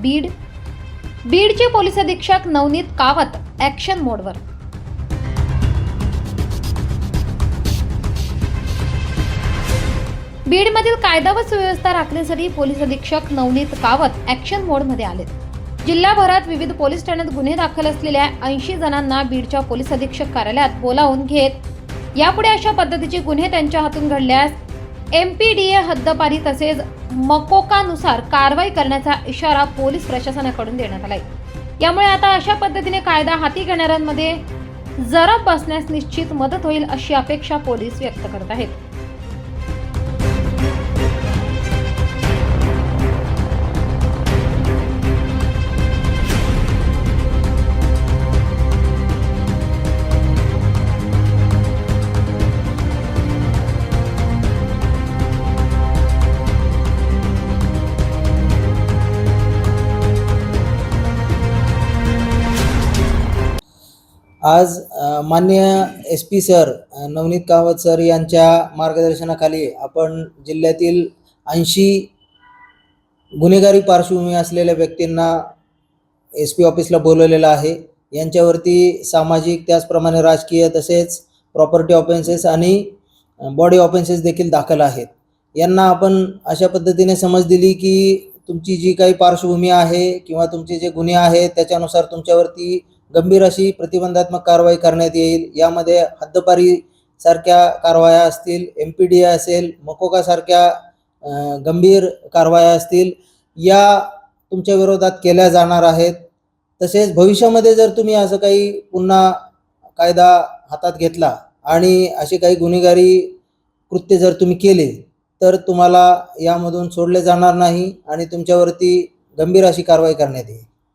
बीड. बीडचे पोलीस अधीक्षक नवनीत कावत ॲक्शन मोडवर बीडमधील कायदा व सुव्यवस्था राखण्यासाठी पोलीस अधीक्षक नवनीत कावत ॲक्शन मोडमध्ये आले जिल्हाभरात विविध पोलीस ठाण्यात गुन्हे दाखल असलेल्या ऐंशी जणांना बीडच्या पोलीस अधीक्षक कार्यालयात बोलावून घेत यापुढे अशा पद्धतीचे गुन्हे त्यांच्या हातून घडल्यास एम पी डी ए हद्दपारी तसेच मकोकानुसार कारवाई करण्याचा इशारा पोलीस प्रशासनाकडून देण्यात आलाय. यामुळे आता अशा पद्धतीने कायदा हाती घेणाऱ्यांमध्ये जरब बसण्यास निश्चित मदत होईल अशी अपेक्षा पोलीस व्यक्त करत आहेत. आज मान्य माननीय S P sir Navneet Kawat sir यांच्या मार्गदर्शनाखाली आपण जिल्ह्यातील ऐंशी गुन्हेगारी पार्श्वभूमी असलेल्या व्यक्तींना एस पी ऑफिसला बोलवलेलं आहे. यांच्यावरती सामाजिक त्याचप्रमाणे राजकीय तसेच प्रॉपर्टी ऑफेन्सेस आणि बॉडी ऑफेन्सेस देखील दाखल आहेत. यांना आपण अशा पद्धतीने समज दिली की तुमची जी काही पार्श्वभूमी आहे किंवा तुमचे जे गुन्हे आहेत त्याच्यानुसार तुमच्यावरती गंभीर अशी प्रतिबंधात्मक कारवाई करण्यात येईल. यामध्ये हद्दपारी सारख्या कारवाया असतील एम पी डी असेल मकोकासारख्या गंभीर कारवाया असतील या तुमच्या विरोधात केल्या जाणार आहेत. तसेच भविष्यामध्ये जर तुम्ही असं काही पुन्हा कायदा हातात घेतला आणि असे काही गुन्हेगारी कृत्य जर तुम्ही केले तर तुम्हाला यामधून सोडले जाणार नाही आणि तुमच्यावरती गंभीर अशी कारवाई करण्यात येईल.